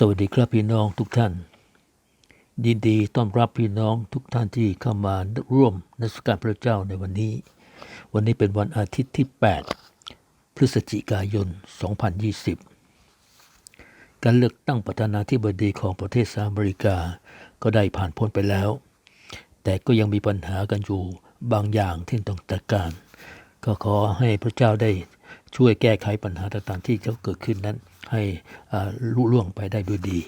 สวัสดีครับพี่น้องทุกท่าน ยินดีต้อนรับพี่น้องทุกท่านที่เข้ามาร่วมนมัสการพระเจ้าในวันนี้ วันนี้เป็นวันอาทิตย์ที่ 8 พฤศจิกายน 2020 การเลือกตั้งประธานาธิบดีของประเทศสหรัฐอเมริกาก็ได้ผ่านพ้นไปแล้ว แต่ก็ยังมีปัญหากันอยู่บางอย่างที่ต้องจัดการ ก็ขอให้พระเจ้าได้ช่วยแก้ไขปัญหาต่างๆที่เขาเกิดขึ้นนั้น ให้อ่าลุล่วงไปได้ด้วยดี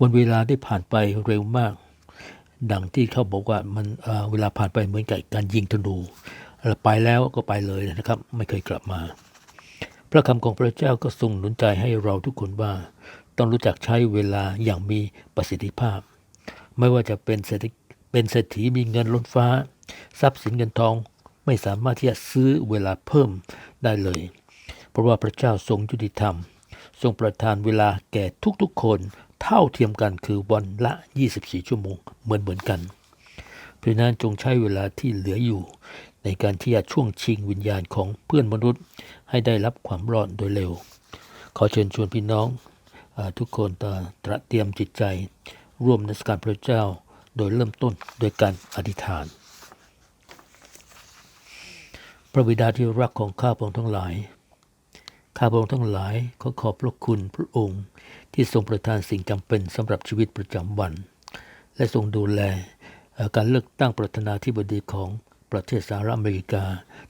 วันเวลาได้ผ่านไปเร็วมาก ดังที่เขาบอกว่ามันเเวลาผ่านไปเหมือนกับการยิงธนูไปแล้วก็ไปเลยนะครับ ไม่เคยกลับมา พระคำของพระเจ้าก็ทรงหนุนใจให้เราทุกคนว่า ต้องรู้จักใช้เวลาอย่างมีประสิทธิภาพ ไม่ว่าจะเป็นเศรษฐเป็นเศรษฐีมีเงินล้นฟ้า ทรัพย์สินเงินทอง ไม่สามารถที่จะซื้อเวลาเพิ่มได้เลย เพราะว่าพระเจ้าทรงยุติธรรม ทรงประทานเวลาแก่ทุกๆ คนเท่าเทียมกันคือวันละ 24 ชั่วโมงเหมือนเหมือนๆกัน เพราะนั้นจงใช้เวลาที่เหลืออยู่ ในการที่จะช่วงชิงวิญญาณของเพื่อนมนุษย์ ให้ได้รับความรอดโดยเร็ว ขอเชิญชวนพี่น้องอทุกคนตตระเตรียมจิตใจ ร่วมนสการพระเจ้าโดยเริ่มต้นโดยการอธิษฐาน พระบิดาที่รักของข้าพองทั้งหลาย ข้าพระองค์ทั้งหลายขอขอบพระคุณพระองค์ ที่ทรงประทานสิ่งจำเป็นสำหรับชีวิตประจำวัน และทรงดูแลการเลือกตั้งประธานาธิบดีของประเทศสหรัฐอเมริกา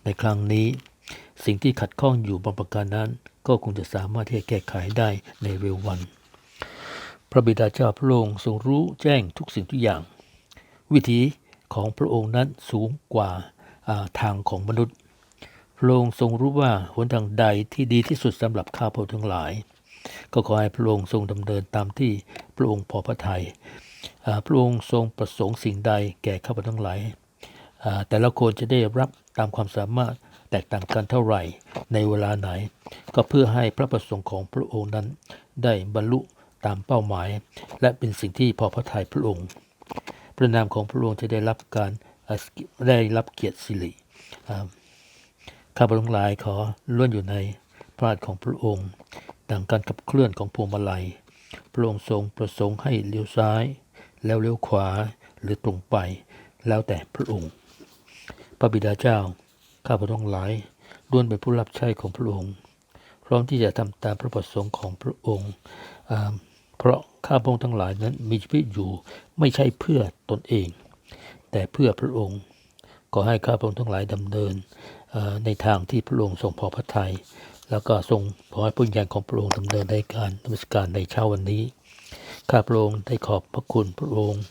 ในครั้งนี้ สิ่งที่ขัดข้องอยู่บางประการนั้น ก็คงจะสามารถที่จะแก้ไขได้ในเร็ววัน พระบิดาเจ้าพระองค์ทรงรู้แจ้งทุกสิ่งทุกอย่าง วิธีของพระองค์นั้นสูงกว่าอ่าทางของมนุษย์ พระองค์ทรงรู้ว่าหนทางใดที่ดีที่สุดสำหรับข้าพระองค์ทั้งหลาย ก็ขอให้พระองค์ทรงดำเนินตามที่พระองค์พอพระทัยพระองค์ทรงประสงค์สิ่งใดแก่ข้าพเจ้าทั้งหลายแต่ละคนจะได้รับตามความสามารถแตกต่างกันเท่าไหร่ในเวลาไหน ก็เพื่อให้พระประสงค์ของพระองค์นั้น ได้บรรลุตามเป้าหมาย และเป็นสิ่งที่พอพระทัยพระองค์ พระนามของพระองค์จะได้รับการได้รับเกียรติสิริ ข้าพเจ้าทั้งหลายขอล้วนอยู่ในพระหัตถ์ของพระองค์ ดังการขับเคลื่อนของพวงมาลัย พระองค์ทรงประสงค์ให้เลี้ยวซ้าย แล้วเลี้ยวขวาหรือตรงไป แล้วแต่พระองค์ พระบิดาเจ้า ข้าพเจ้าทั้งหลายล้วนเป็นผู้รับใช้ของพระองค์ พร้อมที่จะทำตามพระประสงค์ของพระองค์ เพราะข้าพระองค์ทั้งหลายนั้นมีชีวิตอยู่ไม่ใช่เพื่อตนเอง แต่เพื่อพระองค์ขอให้ข้าพระองค์ทั้งหลายดำเนิน ในทางที่พระองค์ทรงพอพระทยัยแล้วก็ทรงขอให้พระวิญญาของพระองค์ดำเนินในการนมัสการในเช้าวันนี้ข้าพระองค์ได้ขอบพระคุณพระองค์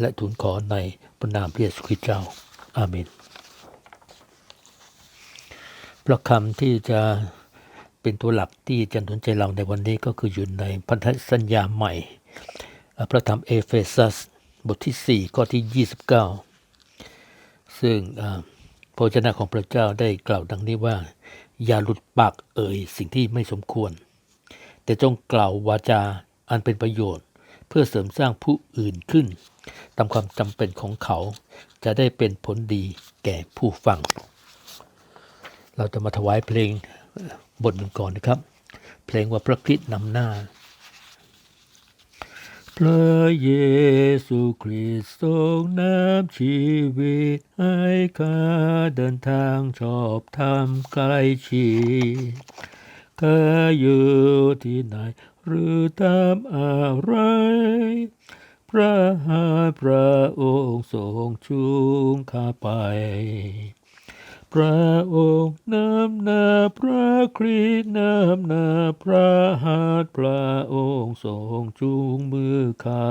และทูลขอในพระนามพระเยซูคริสต์เจ้า อาเมน พระคำที่จะเป็นตัวหลักที่จะหนุนใจเราในวันนี้ก็คืออยู่ในพันธสัญญาใหม่ พระธรรมเอเฟซัสบทที่ 4 ข้อที่ 29 ซึ่งอ่ พระเจ้าของพระเจ้าได้กล่าวดังนี้ว่า อย่าหลุดปากเอ่ยสิ่งที่ไม่สมควร แต่จงกล่าววาจาอันเป็นประโยชน์ เพื่อเสริมสร้างผู้อื่นขึ้น ตามความจำเป็นของเขา จะได้เป็นผลดีแก่ผู้ฟัง เราจะมาถวายเพลงบทหนึ่งก่อนนะครับ เพลงว่าพระคริสต์นำหน้า พระเยซูคริสต์ทรงนำชีวิต ให้ข้าเดินทางชอบธรรมใกลชิดข้าอยู่ที่ไหน หรือทำอะไร พระหาพระองค์ทรงชูงข้าไป พระองค์นำนาพระคริสต์นำนาพระหัตพระองค์ทรงจูงมือข้า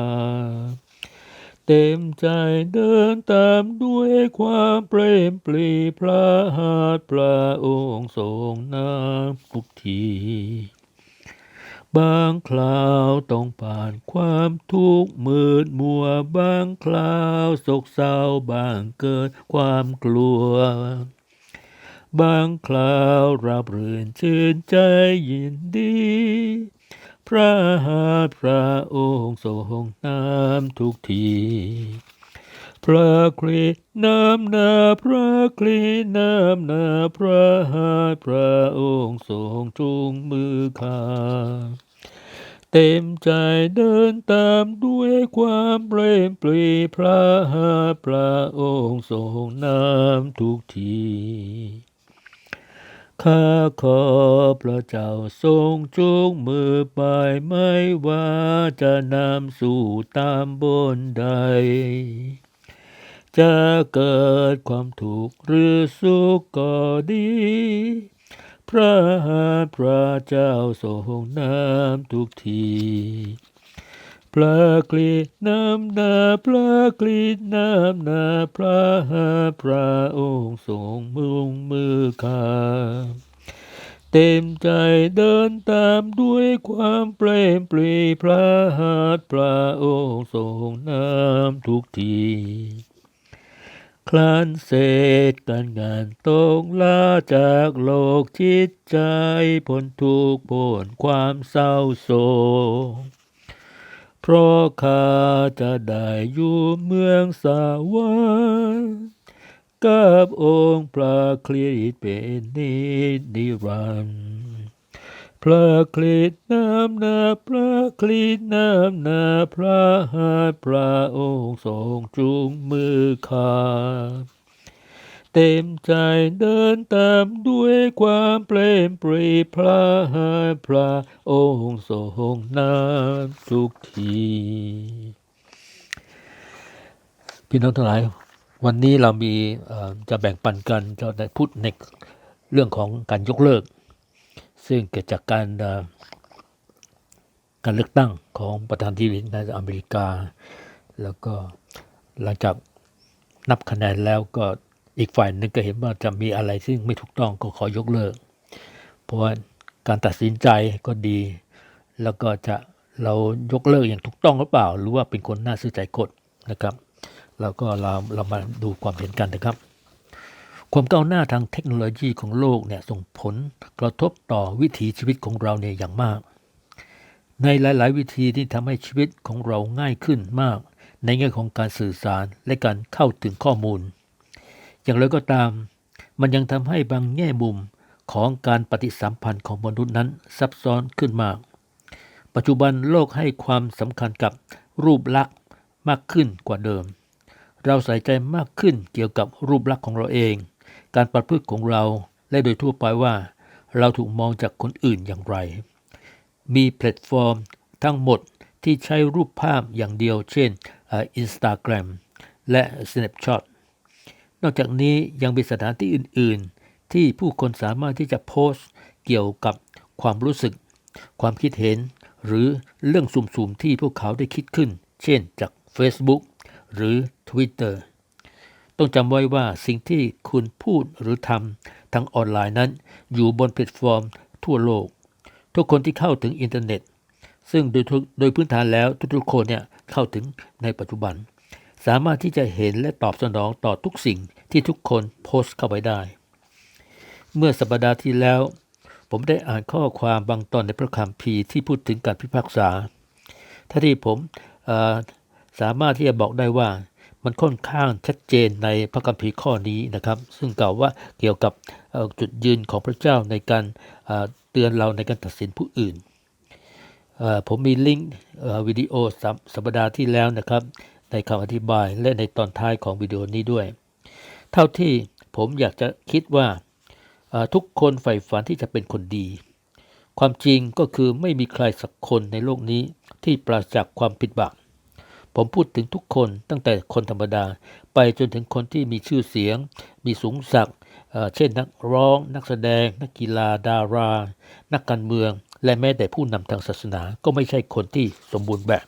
เต็มใจเดินตามด้วยความเปรมปรีพระหัตพระองค์ทรงนำทุกทีบางคราวต้องผ่านความทุกข์มืดมัวบางคราวโศกเศร้าบางเกิดความกลัว บางคราวราบรื่นชื่นใจยินดี พระหัตถ์พระองค์ทรงน้ำทุกที พระคริสต์นำนาพระคริสต์นำนาพระหัตถ์พระองค์ทรงจูงมือข้าเต็มใจเดินตามด้วยความเปรมปรีพระหาพระองค์ทรงน้ำทุกที ข้าขอพระเจ้าทรงจุกมือไปไม่ว่าจะนำสู่ตามบนใด จะเกิดความถูกหรือสุขก็ดี พระหาพระเจ้าทรงน้ำทุกที น้ำนาพระกรีดน้ำนาพระหาพระองค์ทรงมุงมือข้าเต็มใจเดินตามด้วยความเปรมปรีพระหัตถ์พระองค์ทรงน้ำทุกทีคลานเสร็จการงานต้องลาจากโลกจิตใจพ้นทุกข์พ้นความเศร้าโศก เพราะข้าจะได้อยู่เมืองสวรรค์กับองค์พระคริสต์เป็นนิจนิรันดร์พระคริสต์น้ำนาพระคริสต์น้ำนาพระหัตถ์พระองค์ทรงจูงมือข้า เต็มใจเดินตามด้วยความเปรมปรีพระหัตถ์พระองค์ทรงน้ำทุกทีพี่น้องทั้งหลาย วันนี้เรามีจะแบ่งปันกันจะได้พูดในเรื่องของการยกเลิก ซึ่งเกิดจากการการเลือกตั้งของประธานาธิบดีในอเมริกา แล้วก็หลังจากนับคะแนนแล้วก็ อีกฝ่ายหนึงก็เห็นว่าจะมีอะไรซึ่งไม่ถูกต้องก็ขอยกเลิก เพราะว่าการตัดสินใจก็ดี แล้วก็จะเรายกเลิกอย่างถูกต้องหรือเปล่า หรือว่าเป็นคนน่าซื่อใจกดนะครับแล้วก็เราเรามาดูความเห็นกันนะครับ ความก้าวหน้าทางเทคโนโลยีของโลกเนี่ยส่งผลกระทบต่อวิถีชีวิตของเราเนี่ยอย่างมาก ในหลาย ๆ วิธีที่ทำให้ชีวิตของเราง่ายขึ้นมาก ในแง่ของการสื่อสารและการเข้าถึงข้อมูล อย่างไรก็ตาม มันยังทำให้บางแง่มุมของการปฏิสัมพันธ์ของมนุษย์นั้นซับซ้อนขึ้นมาก ปัจจุบันโลกให้ความสำคัญกับรูปลักษณ์มากขึ้นกว่าเดิม เราใส่ใจมากขึ้นเกี่ยวกับรูปลักษณ์ของเราเอง การประพฤติของเราและโดยทั่วไปว่า เราถูกมองจากคนอื่นอย่างไร มีแพลตฟอร์มทั้งหมดที่ใช้รูปภาพอย่างเดียว เช่นอินสตาแกรมและ Snapchat นอกจากนี้ยังมีสถานที่อื่น ๆ ที่ผู้คนสามารถที่จะโพสต์เกี่ยวกับความรู้สึก ความคิดเห็น หรือเรื่องสุ่มๆ ที่พวกเขาได้คิดขึ้น เช่นจาก Facebook หรือ Twitter ต้องจำไว้ว่าสิ่งที่คุณพูดหรือทำทางออนไลน์นั้น อยู่บนแพลตฟอร์ม ทั่วโลก ทุกคนที่เข้าถึงอินเทอร์เน็ต ซึ่งโดยโดยพื้นฐานแล้วทุกๆคนเนี่ยเข้าถึงในปัจจุบัน สามารถที่จะเห็นและตอบสนองต่อทุกสิ่งที่ทุกคนโพสต์เข้าไปได้ เมื่อสัปดาห์ที่แล้ว ผมได้อ่านข้อความบางตอนในพระคัมภีร์ที่พูดถึงการพิพากษาถ้าที่ผมสามารถที่จะบอกได้ว่ามันค่อนข้างชัดเจนในพระคัมภีร์ข้อนี้นะครับ ซึ่งกล่าวว่าเกี่ยวกับจุดยืนของพระเจ้าในการเตือนเราในการตัดสินผู้อื่น ผมมีลิงก์วิดีโอสัปดาห์ที่แล้วนะครับ ในคำอธิบายและในตอนท้ายของวิดีโอนี้ด้วย เท่าที่ผมอยากจะคิดว่าทุกคนใฝ่ฝันที่จะเป็นคนดี ความจริงก็คือไม่มีใครสักคนในโลกนี้ที่ปราศจากความผิดบาปผมพูดถึงทุกคนตั้งแต่คนธรรมดา ไปจนถึงคนที่มีชื่อเสียง มีสูงศักดิ์เช่นนักร้อง นักแสดง นักกีฬา ดารา นักการเมือง และแม้แต่ผู้นำทางศาสนาก็ไม่ใช่คนที่สมบูรณ์แบบ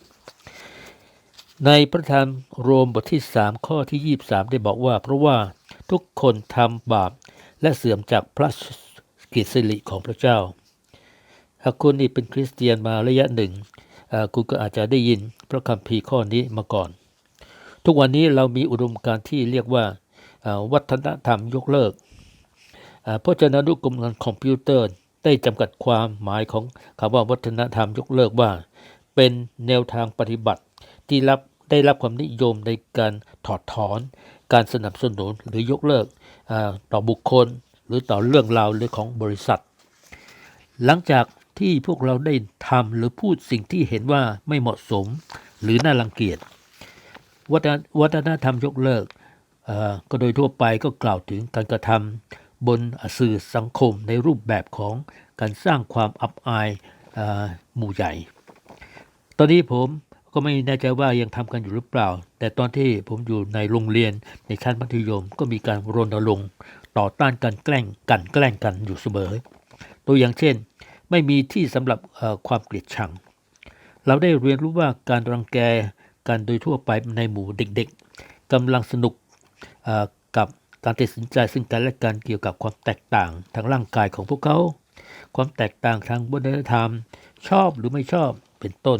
ในพระธรรมโรมบทที่3ข้อที่ 23 ได้บอกว่า เพราะว่าทุกคนทำบาปและเสื่อมจากพระกิตสิริของพระเจ้า หากคุณนี่เป็นคริสเตียนมาระยะหนึ่ง คุณก็อาจจะได้ยินพระคัมภีร์ข้อนี้มาก่อน ทุกวันนี้เรามีอุดมการที่เรียกว่าวัฒนธรรมยกเลิกเอ่อพจนานุกรมทางคอมพิวเตอร์ได้จำกัดความหมายของคำว่าวัฒนธรรมยกเลิกว่า เป็นแนวทางปฏิบัติ ที่รับได้รับความนิยมในการถอดถอน การสนับสนุนหรือยกเลิกต่อบุคคล หรือต่อเรื่องราวหรือของบริษัท หลังจากที่พวกเราได้ทำหรือพูดสิ่งที่เห็นว่าไม่เหมาะสมหรือน่ารังเกียจวัฒนวัฒนธรรมยกเลิกก็โดยทั่วไปก็กล่าวถึงการกระทำบนสื่อสังคมในรูปแบบของการสร้างความอับอายอหมู่ใหญ่ ตอนนี้ผม ก็ไม่แน่ใจว่ายังทำกันอยู่หรือเปล่า แต่ตอนที่ผมอยู่ในโรงเรียนในชั้นมัธยมก็มีการรณรงค์ต่อต้านการแกล้งกันแกล้งกันอยู่เสมอ ตัวอย่างเช่น ไม่มีที่สำหรับความเกลียดชัง เราได้เรียนรู้ว่าการรังแกกันโดยทั่วไปในหมู่เด็กๆกำลังสนุกกับการตัดสินใจซึ่งกันและกันเกี่ยวกับความแตกต่างทางร่างกายของพวกเขา ความแตกต่างทางวัฒนธรรม ชอบหรือไม่ชอบเป็นต้น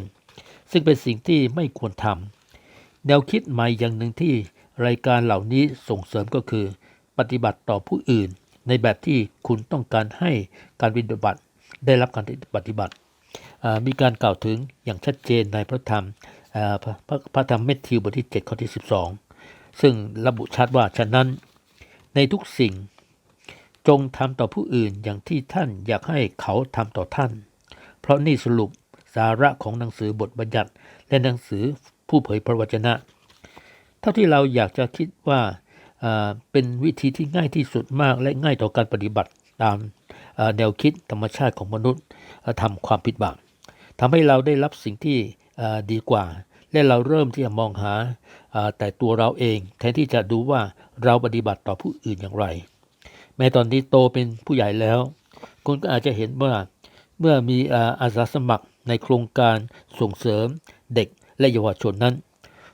ซึ่งเป็นสิ่งที่ไม่ควรทำแนวคิดใหม่อย่างหนึ่งที่รายการเหล่านี้ส่งเสริมก็คือ ปฏิบัติต่อผู้อื่น ในแบบที่คุณต้องการให้การปฏิบัติได้รับการปฏิบัติ มีการกล่าวถึงอย่างชัดเจนในพระธรรมพระพระพระธรรมเมทธิวบทที่ 7 ข้อที่ 12 ซึ่งระบุชัดว่าฉะนั้นในทุกสิ่งจงทำต่อผู้อื่นอย่างที่ท่านอยากให้เขาทำต่อท่าน เพราะนี่สรุป สาระของหนังสือบทบัญญัติ และหนังสือผู้เผยพระวจนะ เท่าที่เราอยากจะคิดว่าเป็นวิธีที่ง่ายที่สุดมากและง่ายต่อการปฏิบัติตามแนวคิดธรรมชาติของมนุษย์อ่าทำความผิดบาปทำให้เราได้รับสิ่งที่ดีกว่า และเราเริ่มที่จะมองหาแต่ตัวเราเอง แทนที่จะดูว่าเราปฏิบัติต่อผู้อื่นอย่างไร แม้ตอนนี้โตเป็นผู้ใหญ่แล้ว คุณก็อาจจะเห็นว่าเมื่อมีอาสาสมัคร ในโครงการส่งเสริมเด็กและเยาวชนนั้น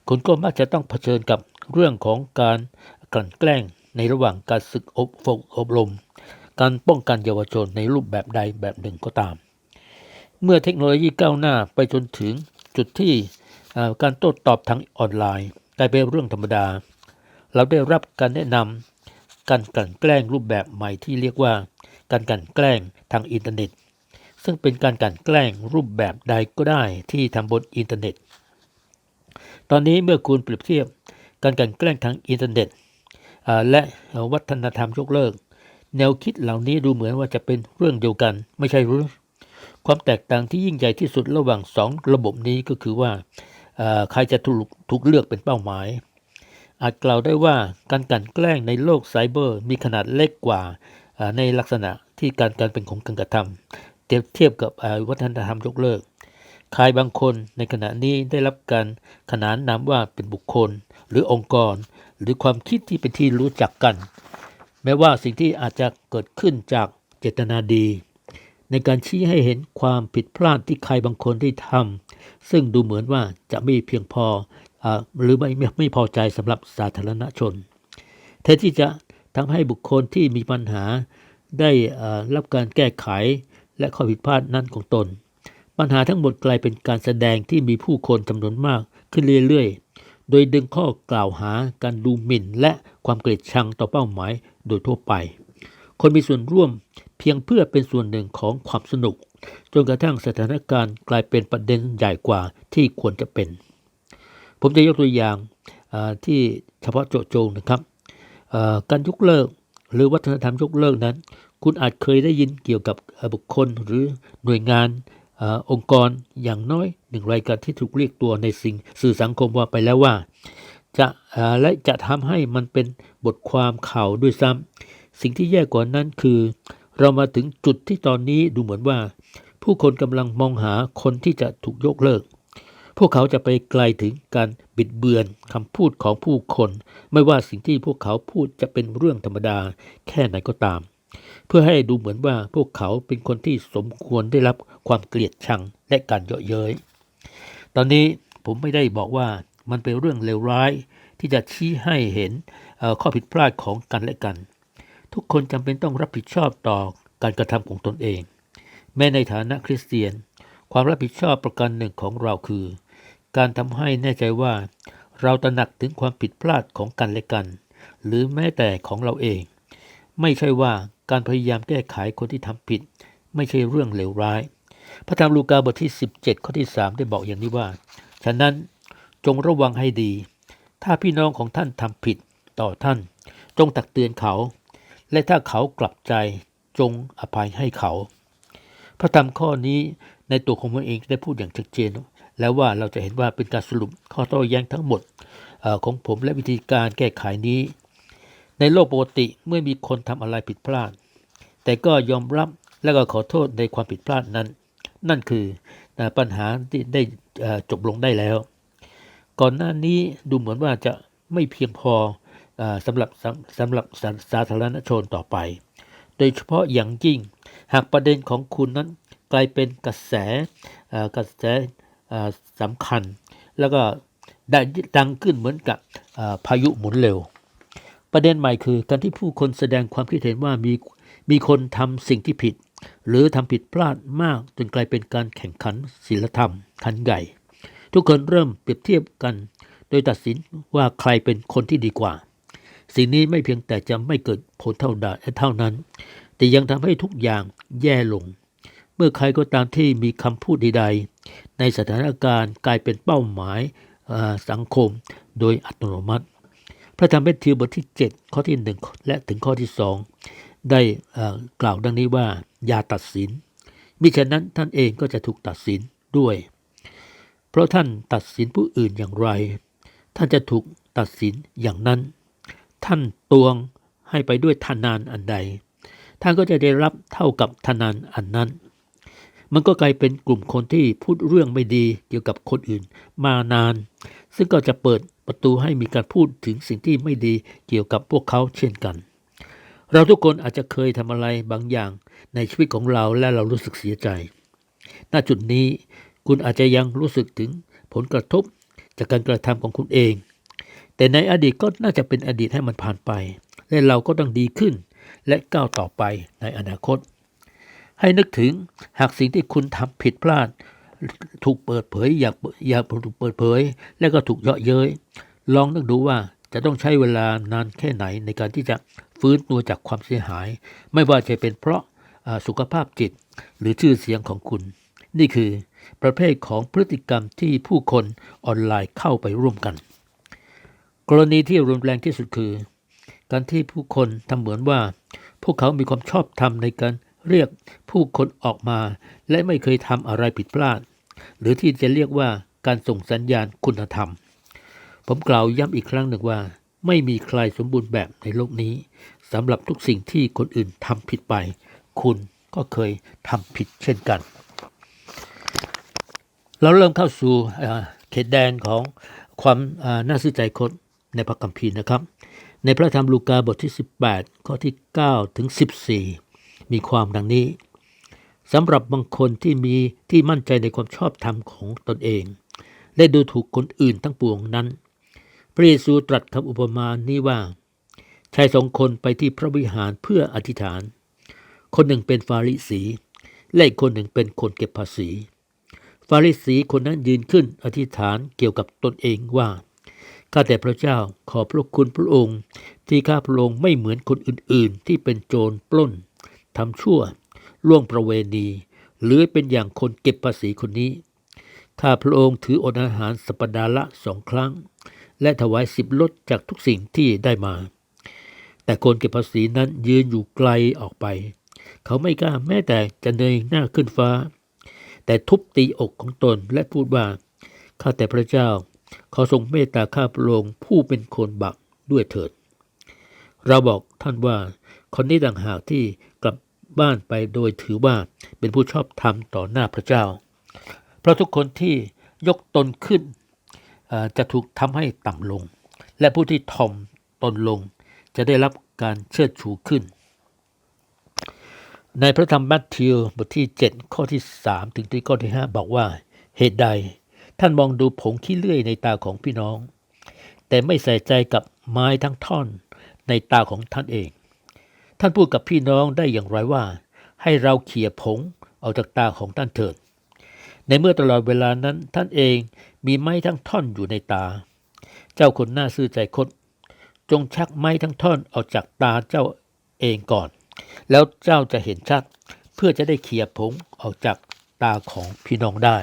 คุณก็มักจะต้องเผชิญกับเรื่องของการกลั่นแกล้งในระหว่างการศึกอบฝกอบรม การป้องกันเยาวชนในรูปแบบใดแบบหนึ่งก็ตาม เมื่อเทคโนโลยีก้าวหน้าไปจนถึงจุดที่การโต้ตอบทางออนไลน์กลายเป็นเรื่องธรรมดา เราได้รับการแนะนำการกลั่นแกล้งรูปแบบใหม่ที่เรียกว่า การกลั่นแกล้งทางอินเทอร์เน็ต ซึ่งเป็นการกลั่นแกล้งรูปแบบใดก็ได้ที่ทำบนอินเทอร์เน็ต ตอนนี้เมื่อคุณเปรียบเทียบการกลั่นแกล้งทางอินเทอร์เน็ตและวัฒนธรรมยกเลิก แนวคิดเหล่านี้ดูเหมือนว่าจะเป็นเรื่องเดียวกัน ไม่ใช่หรือความแตกต่างที่ยิ่งใหญ่ที่สุดระหว่างสองระบบนี้ก็คือว่าใครจะถูกถูกเลือกเป็นเป้าหมาย อาจกล่าวได้ว่าการกันแกล้งในโลกไซเบอร์ มีขนาดเล็กกว่าในลักษณะที่การการเป็นของการกระทำ เทียบเทียบกับวัฒนธรรมยกเลิกใครบางคนในขณะนี้ได้รับการขนานนามว่าเป็นบุคคล หรือองค์กร หรือความคิดที่เป็นที่รู้จักกัน แม้ว่าสิ่งที่อาจจะเกิดขึ้นจากเจตนาดี ในการชี้ให้เห็นความผิดพลาดที่ใครบางคนได้ทำซึ่งดูเหมือนว่าจะไม่เพียงพออหรือไม่ไม่ไม่พอใจสำหรับสาธารณชนแทนที่จะทำให้บุคคลที่มีปัญหาได้รับการแก้ไข และข้อผิดพลาดนั้นของตน ปัญหาทั้งหมดกลายเป็นการแสดงที่มีผู้คนจำนวนมากขึ้นเรื่อยๆ โดยดึงข้อกล่าวหาการดูหมิ่น และความเกลียดชังต่อเป้าหมายโดยทั่วไป คนมีส่วนร่วมเพียงเพื่อเป็นส่วนหนึ่งของความสนุก จนกระทั่งสถานการณ์กลายเป็นประเด็นใหญ่กว่าที่ควรจะเป็น ผมจะยกตัวอย่างที่เฉพาะเจาะจงนะครับการยกเลิก หรือวัฒนธรรมยกเลิกนั้น คุณอาจเคยได้ยินเกี่ยวกับบุคคลหรือหน่วยงานอองค์กรอย่างน้อยหนึ่งรายการที่ถูกเรียกตัวในสิ่งสื่อสังคมว่าไปแล้วว่า จะาและจะทำให้มันเป็นบทความข่าวด้วยซ้ำสิ่งที่แย่กว่านั้นคือ เรามาถึงจุดที่ตอนนี้ดูเหมือนว่า ผู้คนกำลังมองหาคนที่จะถูกยกเลิก พวกเขาจะไปไกลถึงการบิดเบือนคำพูดของผู้คน ไม่ว่าสิ่งที่พวกเขาพูดจะเป็นเรื่องธรรมดาแค่ไหนก็ตาม พื่อให้ดูเหมือนว่าพวกเขาเป็นคนที่สมควรได้รับความเกลียดชังและการเยาะเย้ย ตอนนี้ผมไม่ได้บอกว่ามันเป็นเรื่องเลวร้ายที่จะชี้ให้เห็นข้อผิดพลาดของกันและกัน ทุกคนจำเป็นต้องรับผิดชอบต่อการกระทำของตนเอง แม้ในฐานะคริสเตียน ความรับผิดชอบประการหนึ่งของเราคือ การทำให้แน่ใจว่าเราตระหนักถึงความผิดพลาดของกันและกัน หรือแม้แต่ของเราเอง ไม่ใช่ว่า การพยายามแก้ไขคนที่ทำผิด ไม่ใช่เรื่องเลวร้าย พระธรรมลูกาบทที่ 17 ข้อที่ 3 ได้บอกอย่างนี้ว่า ฉะนั้นจงระวังให้ดี ถ้าพี่น้องของท่านทำผิดต่อท่าน จงตักเตือนเขา และถ้าเขากลับใจจงอภัยให้เขา พระธรรมข้อนี้ในตัวของมันเองได้พูดอย่างชัดเจน แล้วว่าเราจะเห็นว่าเป็นการสรุปข้อโต้แย้งทั้งหมดอของผมและวิธีการแก้ไขนี้ ในโลกปกติเมื่อมีคนทำอะไรผิดพลาด แต่ก็ยอมรับและก็ขอโทษในความผิดพลาดนั้น นั่นคือปัญหาที่ได้จบลงได้แล้ว ก่อนหน้านี้ดูเหมือนว่าจะไม่เพียงพออสำหรับสำหรับสาสาธารณชนต่อไป โดยเฉพาะอย่างยิ่ง หากประเด็นของคุณนั้นกลายเป็นกระแสกระแสสำคัญ แล้วก็ได้ดังขึ้นเหมือนกับพายุหมุนเร็ว ประเด็นใหม่คือการที่ผู้คนแสดงความคิดเห็นว่ามี มีคนทำสิ่งที่ผิด หรือทำผิดพลาดมากจนกลายเป็นการแข่งขันศีลธรรมคันใหญ่ ทุกคนเริ่มเปรียบเทียบกัน โดยตัดสินว่าใครเป็นคนที่ดีกว่า สิ่งนี้ไม่เพียงแต่จะไม่เกิดผลเท่าใดเท่านั้น แต่ยังทำให้ทุกอย่างแย่ลง เมื่อใครก็ตามที่มีคำพูดใดๆในสถานการณ์กลายเป็นเป้าหมายสังคมโดยอัตโนมัติ พระธรรมเมทธิวบทที่ 7 ข้อที่ 1 และถึงข้อที่ 2 ได้กล่าวดังนี้ว่าอย่าตัดสินมิฉะนั้นท่านเองก็จะถูกตัดสินด้วย เพราะท่านตัดสินผู้อื่นอย่างไร ท่านจะถูกตัดสินอย่างนั้น ท่านตวงให้ไปด้วยทานานอันใด ท่านก็จะได้รับเท่ากับทานานอันนั้น มันก็กลายเป็นกลุ่มคนที่พูดเรื่องไม่ดีเกี่ยวกับคนอื่นมานาน ซึ่งก็จะเปิดประตูให้มีการพูดถึงสิ่งที่ไม่ดีเกี่ยวกับพวกเขาเช่นกัน เราทุกคนอาจจะเคยทำอะไรบางอย่างในชีวิตของเราและเรารู้สึกเสียใจ ณ จุดนี้คุณอาจจะยังรู้สึกถึงผลกระทบจากการกระทำของคุณเอง แต่ในอดีตก็น่าจะเป็นอดีตให้มันผ่านไป และเราก็ต้องดีขึ้น และก้าวต่อไปในอนาคต ให้นึกถึงหากสิ่งที่คุณทำผิดพลาด ถูกเปิดเผยอยากอยากถูกเปิดเผย และก็ถูกเยาะเย้ยลองนึกดูว่าจะต้องใช้เวลานานแค่ไหนในการที่จะ ฟื้นตัวจากความเสียหาย ไม่ว่าจะเป็นเพราะสุขภาพจิตหรือชื่อเสียงของคุณ นี่คือประเภทของพฤติกรรมที่ผู้คนออนไลน์เข้าไปร่วมกัน กรณีที่รุนแรงที่สุดคือ การที่ผู้คนทำเหมือนว่า พวกเขามีความชอบธรรมในการเรียกผู้คนออกมา และไม่เคยทำอะไรผิดพลาด หรือที่จะเรียกว่าการส่งสัญญาณคุณธรรม ผมกล่าวย้ำอีกครั้งหนึ่งว่า ไม่มีใครสมบูรณ์แบบในโลกนี้สำหรับทุกสิ่งที่คนอื่นทำผิดไป คุณก็เคยทำผิดเช่นกัน เราเริ่มเข้าสู่เขตแดนของความน่าซื่อใจคดในพระคัมภีร์นะครับ ในพระธรรมลูกาบทที่ 18 ข้อที่ 9 ถึง 14 มีความดังนี้สำหรับบางคนที่มีที่มั่นใจในความชอบธรรมของตนเอง และดูถูกคนอื่นทั้งปวงนั้น ระเยซูตรัสคำอุปมานี้ว่า ชายสองคนไปที่พระวิหารเพื่ออธิษฐาน คนหนึ่งเป็นฟาริสีและอีกคนหนึ่งเป็นคนเก็บภาษี ฟาริสีคนนั้นยืนขึ้นอธิษฐานเกี่ยวกับตนเองว่าข้าแต่พระเจ้าขอพระคุณพระองค์ ที่ข้าพระองค์ไม่เหมือนคนอื่นๆ ที่เป็นโจรปล้นทำชั่ว ล่วงประเวณี หรือเป็นอย่างคนเก็บภาษีคนนี้ ข้าพระองค์ถืออดอาหารสัปดาห์ละสองครั้ง และถวายสิบลดจากทุกสิ่งที่ได้มา แต่คนเก็บภาษีนั้นยืนอยู่ไกลออกไป เขาไม่กล้าแม้แต่จะเนยหน้าขึ้นฟ้า แต่ทุบตีอกของตนและพูดว่าข้าแต่พระเจ้า ขอทรงเมตตาข้าพระองค์ผู้เป็นคนบาปด้วยเถิด เราบอกท่านว่าคนนี้ต่างหากที่กลับบ้านไปโดยถือว่าเป็นผู้ชอบธรรมต่อหน้าพระเจ้า เพราะทุกคนที่ยกตนขึ้น จะถูกทำให้ต่ำลง และผู้ที่ทอมตนลงจะได้รับการเชิดชูขึ้น ในพระธรรมมัทธิวบทที่ 7 ข้อที่ 3 ถึงที่ข้อที่ 5 บอกว่า เหตุใดท่านมองดูผงขี้เลื่อยในตาของพี่น้อง แต่ไม่ใส่ใจกับไม้ทั้งท่อนในตาของท่านเอง ท่านพูดกับพี่น้องได้อย่างไรว่า ให้เราเขี่ยผงออกจากตาของท่านเถิดในเมื่อตลอดเวลานั้นท่านเอง มีไม้ทั้งท่อนอยู่ในตา เจ้าคนหน้าซื่อใจคด จงชักไม้ทั้งท่อนออกจากตาเจ้าเองก่อน แล้วเจ้าจะเห็นชัด เพื่อจะได้เขี่ยผงออกจากตาของพี่น้องได้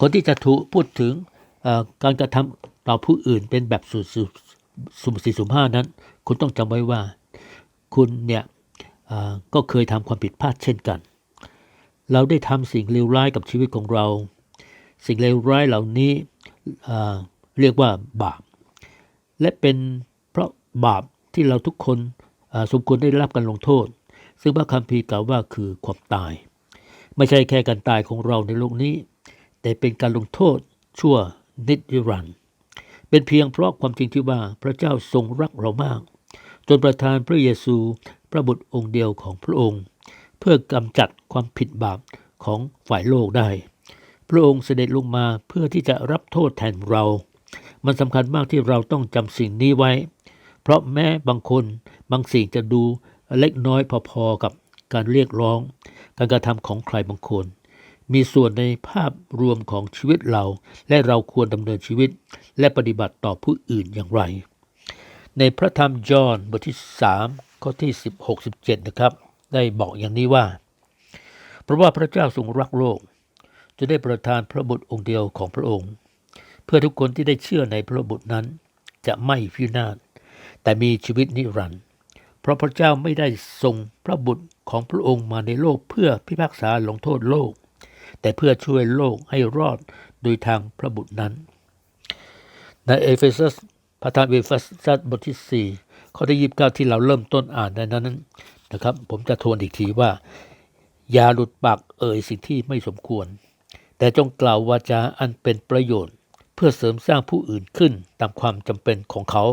คนที่จะถูกพูดถึงการกระทำต่อผู้อื่นเป็นแบบสุดสุดสุ่มสี่สุ่มห้านั้น คุณต้องจำไว้ว่า คุณเนี่ยก็เคยทำความผิดพลาดเช่นกัน เราได้ทำสิ่งเลวร้ายกับชีวิตของเรา สิ่งเลวร้ายเหล่านี้เรียกว่าบาป และเป็นเพราะบาปที่เราทุกคนสมควรได้รับการลงโทษ ซึ่งพระคัมภีร์กล่าวว่าคือความตาย ไม่ใช่แค่การตายของเราในโลกนี้ แต่เป็นการลงโทษชั่วนิรันดร์เป็นเพียงเพราะความจริงที่ว่าพระเจ้าทรงรักเรามาก จนประทานพระเยซูพระบุตรองค์เดียวของพระองค์ เพื่อกำจัดความผิดบาปของฝ่ายโลกได้ พระองค์เสด็จลงมาเพื่อที่จะรับโทษแทนเรา มันสำคัญมากที่เราต้องจำสิ่งนี้ไว้ เพราะแม้บางคนบางสิ่งจะดูเล็กน้อยพอๆกับการเรียกร้อง การกระทำของใครบางคน มีส่วนในภาพรวมของชีวิตเรา และเราควรดำเนินชีวิต และปฏิบัติต่อผู้อื่นอย่างไร ในพระธรรมยอห์นบทที่ 3 ข้อที่ 16 17 นะครับ ได้บอกอย่างนี้ว่า เพราะว่าพระเจ้าทรงรักโลก จะได้ประทานพระบุตรองค์เดียวของพระองค์ เพื่อทุกคนที่ได้เชื่อในพระบุตรนั้น จะไม่พินาศแต่มีชีวิตนิรันดร์เพราะพระเจ้าไม่ได้ส่งพระบุตรของพระองค์มาในโลกเพื่อพิพากษาลงโทษโลก แต่เพื่อช่วยโลกให้รอดโดยทางพระบุตรนั้น ในเอเฟซัสพระธรรมเอเฟซัสบทที่ 4 ข้อที่29ที่เราเริ่มต้นอ่านในนั้นนะครับ ผมจะทวนอีกทีว่า อย่าหลุดปากเอ่ยสิ่งที่ไม่สมควร แต่จงกล่าววาจาอันเป็นประโยชน์ เพื่อเสริมสร้างผู้อื่นขึ้นตามความจำเป็นของเขา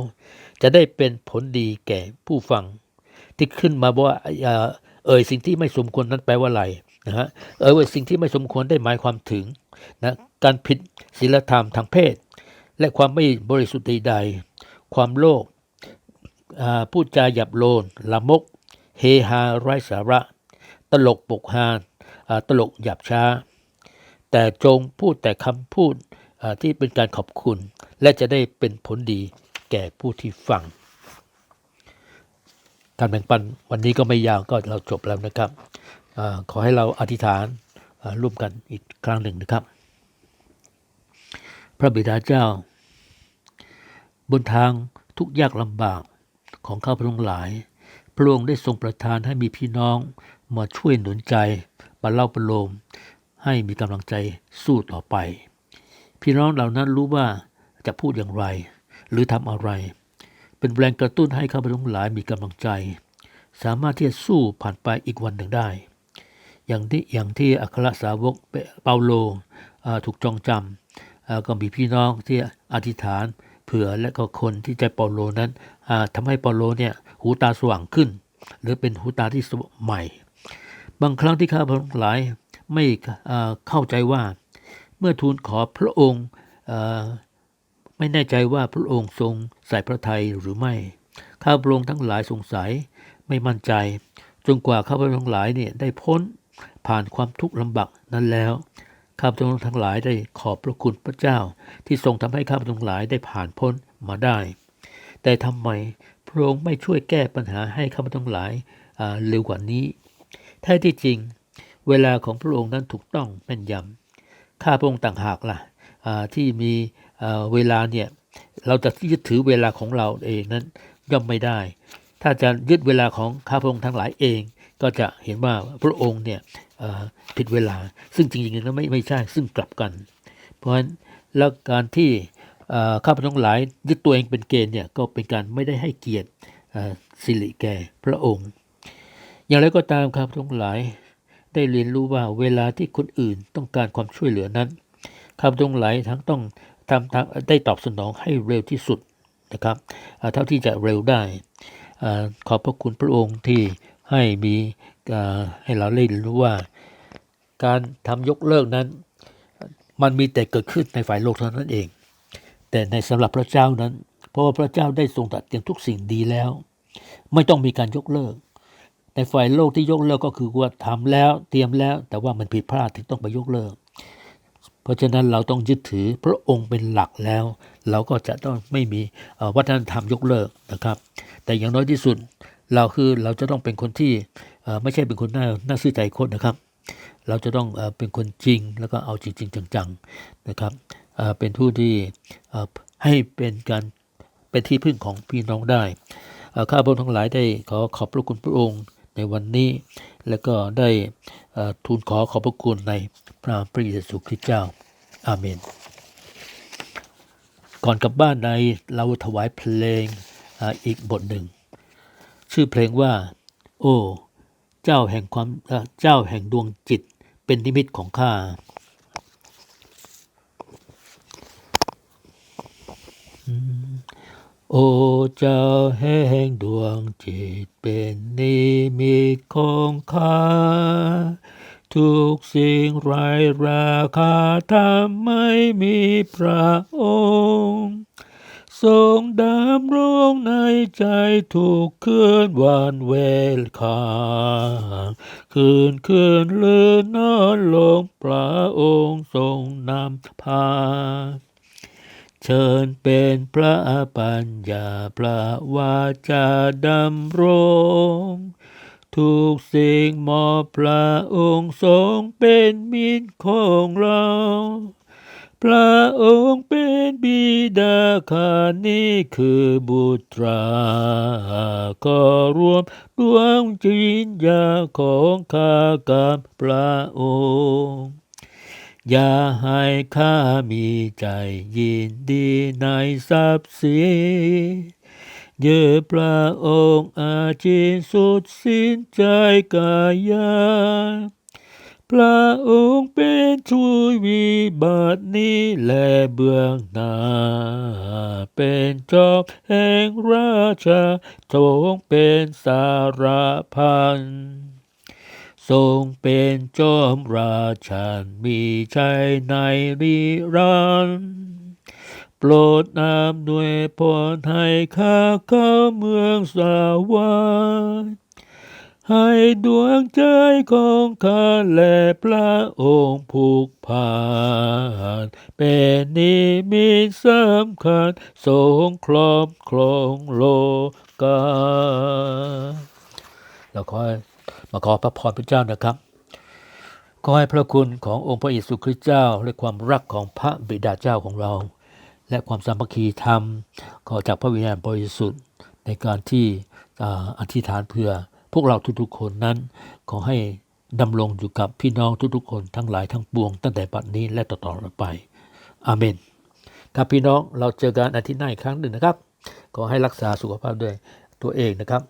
จะได้เป็นผลดีแก่ผู้ฟัง ที่ขึ้นมาบอกว่าอย่าเอ่ยสิ่งที่ไม่สมควรนั้นแปลว่าอะไรนะฮะเอ่ยสิ่งที่ไม่สมควรได้หมายความถึงนะการผิดศีลธรรมทางเพศ และความไม่บริสุทธิ์ใดๆความโลภพูดจาหยับโลนละมก เฮฮาไร้สาระ ตลกปกฮาอ่าตลกหยาบช้า แต่จงพูดแต่คำพูดที่เป็นการขอบคุณ และจะได้เป็นผลดีแก่ผู้ที่ฟัง การแบ่งปันวันนี้ก็ไม่ยาวก็เราจบแล้วนะครับอขอให้เราอธิษฐานร่วมกันอีกครั้งหนึ่งนะครับ พระบิดาเจ้า บนทางทุกยากลำบากของข้าพระองค์หลาย พระองค์ได้ทรงประทานให้มีพี่น้องมาช่วยหนุนใจบรรเล่าประโลม ให้มีกำลังใจสู้ต่อไป พี่น้องเหล่านั้นรู้ว่าจะพูดอย่างไร หรือทำอะไร เป็นแรงกระตุ้นให้ข้าพเจ้าทั้งหลายมีกำลังใจ สามารถที่จะสู้ผ่านไปอีกวันหนึ่งได้ อย่างที่อย่างที่อัครสาวกเปาโลถูกจองจำก็มีพี่น้องที่อธิษฐานเผื่อและก็คนที่ใจเปาโลนั้นอ่าทำให้เปาโลเนี่ยหูตาสว่างขึ้น หรือเป็นหูตาที่ใหม่ บางครั้งที่ข้าพเจ้าทั้งหลาย ไม่เข้าใจว่า เมื่อทูลขอพระองค์ไม่แน่ใจว่าพระองค์ทรงใส่พระทัยหรือไม่ ข้าพระองค์ทั้งหลายสงสัยไม่มั่นใจ จนกว่าข้าพระองค์ทั้งหลายเนี่ยได้พ้นผ่านความทุกข์ลำบากนั้นแล้ว ข้าพระองค์ทั้งหลายได้ขอบพระคุณพระเจ้า ที่ทรงทำให้ข้าพระองค์ทั้งหลายได้ผ่านพ้นมาได้ แต่ทำไมพระองค์ไม่ช่วยแก้ปัญหาให้ข้าพเจ้าทั้งหลายเร็วกว่านี้แท้ที่จริง เวลาของพระองค์นั้นถูกต้องแม่นยำข้าพระองค์ต่างหากล่ะที่มีเวลาเนี่ยเราจะยึดถือเวลาของเราเองนั้นย่อมไม่ได้ ถ้าจะยึดเวลาของข้าพระองค์ทั้งหลายเอง ก็จะเห็นว่าพระองค์เนี่ยผิดเวลา ซึ่งจริงๆแล้วไม่ไม่ใช่ซึ่งกลับกัน เพราะฉะนั้นแล้วการที่ข้าพเจ้าทั้งหลายยึดตัวเองเป็นเกณฑ์เนี่ยก็เป็นการไม่ได้ให้เกียรติสิริแก่พระองค์ อย่างไรก็ตามครับทั้งหลาย ได้เรียนรู้ว่าเวลาที่คนอื่นต้องการความช่วยเหลือนั้นข้าพเจ้าทั้งหลทั้งต้องทำทำได้ตอบสนองให้เร็วที่สุดนะครับเท่าที่จะเร็วได้อขอบพระคุณพระองค์ที่ให้มีให้เราได้รู้ว่า การทำยกเลิกนั้น มันมีแต่เกิดขึ้นในฝ่ายโลกเท่านั้นเอง แต่ในสำหรับพระเจ้านั้น เพราะว่าพระเจ้าได้ทรงตัดเตรียมทุกสิ่งดีแล้ว ไม่ต้องมีการยกเลิก ในฝ่ายโลกที่ยกเลิกก็คือว่าทำแล้วเตรียมแล้ว แต่ว่ามันผิดพลาดถึงต้องไปยกเลิก เพราะฉะนั้นเราต้องยึดถือพระองค์เป็นหลักแล้ว เราก็จะต้องไม่มีวัฒนธรรมยกเลิกนะครับ แต่อย่างน้อยที่สุดเราคือเราจะต้องเป็นคนที่ไม่ใช่เป็นคนหน้าหน้าซื่อใจคนนะครับ เราจะต้องเป็นคนจริงแล้วก็เอาจริงๆจังๆนะครับเป็นผู้ที่ให้เป็นการเป็นที่พึ่งของพี่น้องได้ข้าพเจ้าทั้งหลายได้ขอขอบพระคุณพระองค์ ในวันนี้ และก็ได้ทูลขอขอบพระคุณในพระนามพระเยซูคริสต์เจ้า อาเมน ก่อนกลับบ้านในเราถวายเพลงอ,อีกบทหนึ่ง ชื่อเพลงว่า โอ้ เจ้าแห่งความเอ่อเจ้าแห่งดวงจิตเป็นนิมิตของข้า โอ้เจ้าแห่งดวงจิตเป็นนิมิตของข้า ทุกสิ่งไร้ราคาทำไม่มีพระองค์ ทรงดำรงในใจทุกคืนวันเวลคาคืนคืนลืนนอนลงพระองค์ทรงนำพา เชิญเป็นพระปัญญาพระวาจาดำรง ทุกสิ่งมอบพระองค์ทรงเป็นมิตรของเรา พระองค์เป็นบิดาขานี้คือบุตราก็รวมดวงจิตญาของข้ากับพระองค์ อย่าให้ข้ามีใจยินดีในทรัพย์สินเยอะพระองค์อาจินสุดสิ้นใจกายาพระองค์เป็นช่วยวิบัตินี้และเบื้องหน้า เป็นจอมแห่งราชาทรงเป็นสารพัน ทรงเป็นจอมราชันมีชัยในนิรันดร์โปรดนำด้วยพรให้ข้าเข้าเมืองสวรรค์ให้ดวงใจของข้าและพระองค์ผูกพันเป็นนิมิตสำคัญทรงครอบครองโลกาเราขอย มาขอพระพรพระเจ้านะครับ ขอให้พระคุณขององค์พระเยซูคริสต์เจ้า และความรักของพระบิดาเจ้าของเรา และความสามัคคีธรรม ขอจากพระวิญญาณบริสุทธิ์ในการที่อธิษฐานเพื่อพวกเราทุกๆคนนั้น ขอให้ดำรงอยู่กับพี่น้องทุกๆคนทั้งหลายทั้งปวง ตั้งแต่บัดนี้และต่อๆไป อาเมนครับพี่น้องเราเจอกันอาทิตย์หน้าอีกครั้งหนึ่งนะครับ ขอให้รักษาสุขภาพด้วยตัวเองนะครับ